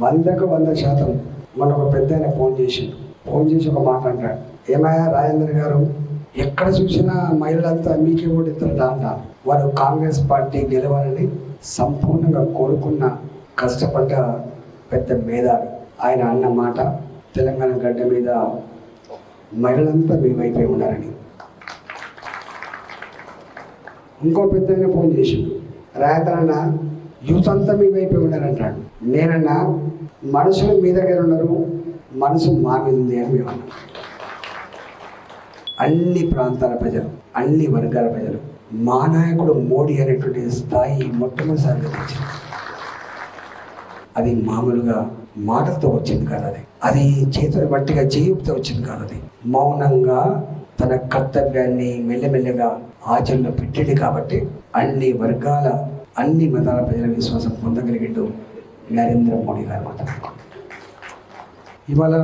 వందకు వంద శాతం మన ఒక పెద్ద ఆయన ఫోన్ చేసిండు. ఫోన్ చేసి ఒక మాట అంటాడు. ఏమయ్యా రాజేంద్ర గారు ఎక్కడ చూసినా మహిళలంతా మీకే ఓడిస్తారట అన్నారు వారు కాంగ్రెస్ పార్టీ గెలవాలని సంపూర్ణంగా కోరుకున్న కష్టపడ్డ పెద్ద మేధావి. ఆయన అన్న మాట తెలంగాణ గడ్డ మీద మహిళలంతా మీ వైపే ఉన్నారని. ఇంకో పెద్ద ఫోన్ చేసిండు. రాయతనన్నా యూత్ అంతా మీ వైపే ఉన్నారంటాడు. నేనన్నా మనుషులు మీ దగ్గర ఉన్నారు మనసు మా మీద ఉంది అని మేము అన్నాం. అన్ని ప్రాంతాల ప్రజలు అన్ని వర్గాల ప్రజలు మా నాయకుడు మోడీ అనేటువంటి స్థాయి మొట్టమొదటిసారిగా తెచ్చింది అది మామూలుగా మాటలతో వచ్చింది కాదు అది. అది చేతుల బట్టిగా చేయుపుతో వచ్చింది కాదు అది. మౌనంగా తన కర్తవ్యాన్ని మెల్లమెల్లగా ఆచరణలో పెట్టాడు కాబట్టి అన్ని వర్గాల అన్ని మతాల ప్రజల విశ్వాసం పొందగలిగిండు నరేంద్ర మోడీ గారు మాట. ఇవాళ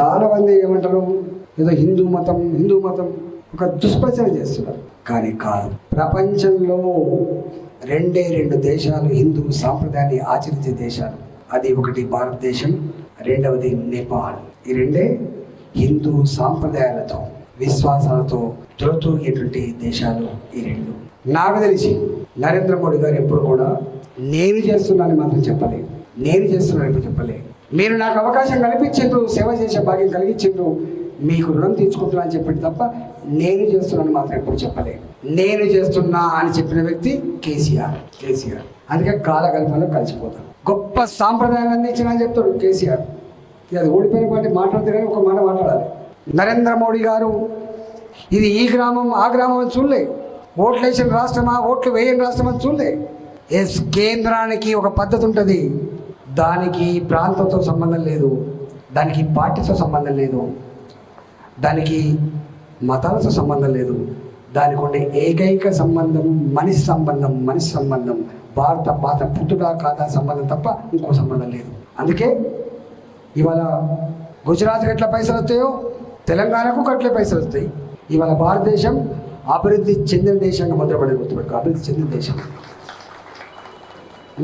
చాలామంది ఏమంటారు? ఏదో హిందూ మతం హిందూ మతం ఒక దుష్ప్రచారం చేస్తున్నారు. కానీ కాదు. ప్రపంచంలో రెండే రెండు దేశాలు హిందూ సాంప్రదాయాన్ని ఆచరించే దేశాలు. అది ఒకటి భారతదేశం రెండవది నేపాల్. ఈ రెండే హిందూ సాంప్రదాయాలతో విశ్వాసాలతో తులతూగేటువంటి దేశాలు ఈ రెండు. నాకు తెలిసి నరేంద్ర మోడీ గారు ఎప్పుడు కూడా నేను చేస్తున్నానని మాత్రం చెప్పలేదు నేను చేస్తున్నాను ఎప్పుడు చెప్పలేదు మీరు నాకు అవకాశం కల్పించిండ్రు సేవ చేసే భాగ్యం కలిగించిండ్రు మీకు రుణం తీర్చుకుంటున్నా అని చెప్పాడు తప్ప నేను చేస్తున్నాను మాత్రం ఎప్పుడు చెప్పలేదు నేను చేస్తున్నా అని చెప్పిన వ్యక్తి కేసీఆర్ కేసీఆర్. అందుకే కాలగల్పంలో కలిసిపోతాం. గొప్ప సాంప్రదాయాలు అందించిన అని చెప్తాడు కేసీఆర్. అది ఓడిపోయిన పార్టీ మాట్లాడితే కానీ ఒక మాట మాట్లాడాలి. నరేంద్ర మోడీ గారు ఇది ఈ గ్రామం ఆ గ్రామం అని చూడలే. ఓట్లు వేసిన రాష్ట్రమా? ఓట్లు వేయని రాష్ట్రం చూడలే. ఎస్ కేంద్రానికి ఒక పద్ధతి ఉంటుంది. దానికి ప్రాంతంతో సంబంధం లేదు. దానికి పార్టీతో సంబంధం లేదు. దానికి మతాలతో సంబంధం లేదు. దానికి ఉండే ఏకైక సంబంధం మనిషి సంబంధం మనిషి సంబంధం. భారత పాత పుట్టుడా కాదా సంబంధం తప్ప ఇంకో సంబంధం లేదు. అందుకే ఇవాళ గుజరాత్కి ఎట్లా పైసలు వస్తాయో తెలంగాణకు అట్లే పైసలు వస్తాయి ఇవాళ భారతదేశం అభివృద్ధి చెందిన దేశంగా ముద్రపడి గుర్తుపెట్టుకో అభివృద్ధి చెందిన దేశం.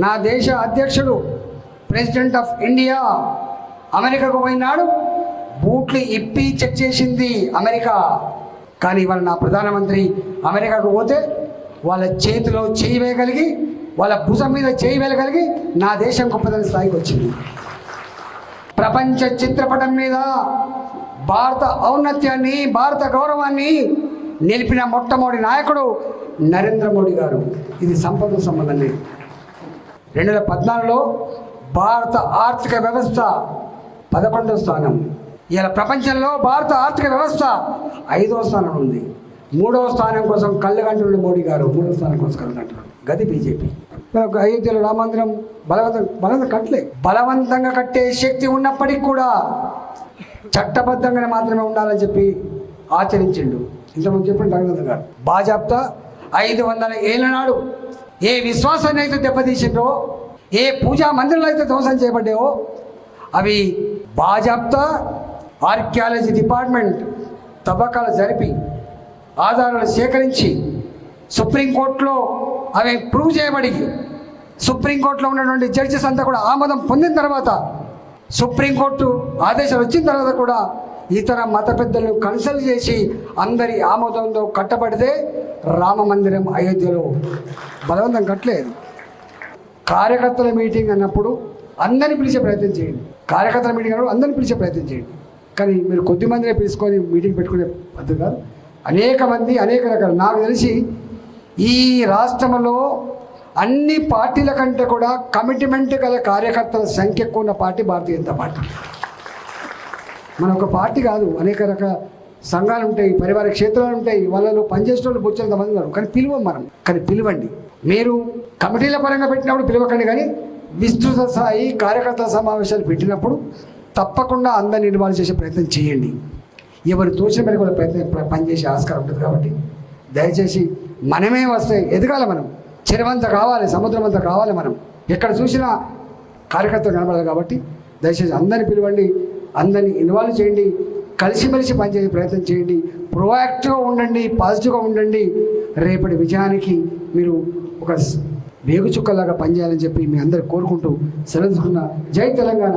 నా దేశ అధ్యక్షుడు ప్రెసిడెంట్ ఆఫ్ ఇండియా అమెరికాకు పోయినాడు. బూట్లు ఇప్పి చెక్ చేసింది అమెరికా. కానీ ఇవాళ నా ప్రధానమంత్రి అమెరికాకు పోతే వాళ్ళ చేతిలో చేయి వేయగలిగి వాళ్ళ భుజం మీద చేయి వేయగలిగి నా దేశం గొప్పదని స్థాయికి వచ్చింది. ప్రపంచ చిత్రపటం మీద భారత ఔన్నత్యాన్ని భారత గౌరవాన్ని నిలిపిన మొట్టమొదటి నాయకుడు నరేంద్ర మోడీ గారు. ఇది సంపద సంబంధం లేదు. రెండు వేల పద్నాలుగులో భారత ఆర్థిక వ్యవస్థ పదకొండవ స్థానం. ఇలా ప్రపంచంలో భారత ఆర్థిక వ్యవస్థ ఐదవ స్థానం ఉంది. మూడవ స్థానం కోసం కళ్ళగంటుడు మోడీ గారు. మూడవ స్థానం కోసం కళ్ళగంటుడు గది బీజేపీ. అయోధ్యలో రామందిరం బలవంతం బలవంతం కట్టలే. బలవంతంగా కట్టే శక్తి ఉన్నప్పటికీ కూడా చట్టబద్ధంగా మాత్రమే ఉండాలని చెప్పి ఆచరించిండు. ఇంతకుముందు చెప్పండి రఘునందన్ గారు. బాజాప్తా ఐదు వందల ఏళ్ళ నాడు ఏ విశ్వాసాన్ని అయితే దెబ్బతీసిండ్రో ఏ పూజా మందిరాలు అయితే ధ్వంసం చేయబడ్డాయో అవి బాజాప్తా ఆర్కియాలజీ డిపార్ట్మెంట్ తవ్వకాలు జరిపి ఆధారాలు సేకరించి సుప్రీంకోర్టులో అవి ప్రూవ్ చేయబడి సుప్రీంకోర్టులో ఉన్నటువంటి జడ్జెస్ అంతా కూడా ఆమోదం పొందిన తర్వాత సుప్రీంకోర్టు ఆదేశాలు వచ్చిన తర్వాత కూడా ఇతర మత పెద్దలను కన్సల్ట్ చేసి అందరి ఆమోదంతో కట్టబడితే రామ మందిరం అయోధ్యలో బలవంతం కట్టలేదు. కార్యకర్తల మీటింగ్ అన్నప్పుడు అందరిని పిలిచే ప్రయత్నం చేయండి. కార్యకర్తల మీటింగ్ అన్నప్పుడు అందరిని పిలిచే ప్రయత్నం చేయండి. కానీ మీరు కొద్ది మందినే పిలుచుకొని మీటింగ్ పెట్టుకునే పద్ధతి కాదు. అనేక మంది అనేక రకాలు. నాకు తెలిసి ఈ రాష్ట్రంలో అన్ని పార్టీల కంటే కూడా కమిట్మెంట్ గల కార్యకర్తల సంఖ్య ఎక్కువ ఉన్న పార్టీ భారతీయ జనతా పార్టీ. మన ఒక పార్టీ కాదు అనేక రకాల సంఘాలు ఉంటాయి పరివార క్షేత్రాలు ఉంటాయి వాళ్ళలో పనిచేసే వాళ్ళు బొచ్చేంత మంది ఉన్నారు. కానీ పిలువం మనం. కానీ పిలవండి. మీరు కమిటీల పరంగా పెట్టినప్పుడు పిలవకండి కానీ విస్తృత స్థాయి కార్యకర్తల సమావేశాలు పెట్టినప్పుడు తప్పకుండా అందరిని నిర్మాణం చేసే ప్రయత్నం చేయండి. ఎవరు తోచిన మేరకు వాళ్ళ ప్రయత్నం పనిచేసే ఆస్కారం ఉంటుంది కాబట్టి దయచేసి మనమే వస్తే ఎదగాలి మనం. చెరువంత కావాలి సముద్రం అంతా కావాలి మనం. ఎక్కడ చూసినా కార్యకర్తలు కనబడాలి కాబట్టి దయచేసి అందరిని పిలవండి. అందరినీ ఇన్వాల్వ్ చేయండి కలిసిమెలిసి పనిచేసే ప్రయత్నం చేయండి ప్రొయాక్టివ్గా ఉండండి పాజిటివ్గా ఉండండి. రేపటి విజయానికి మీరు ఒక వేగుచుక్కలాగా పనిచేయాలని చెప్పి మీ అందరు కోరుకుంటూ సెలవుకున్న జై తెలంగాణ.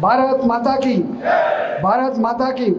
భారత్ మాతాకి భారత్ మాతాకి.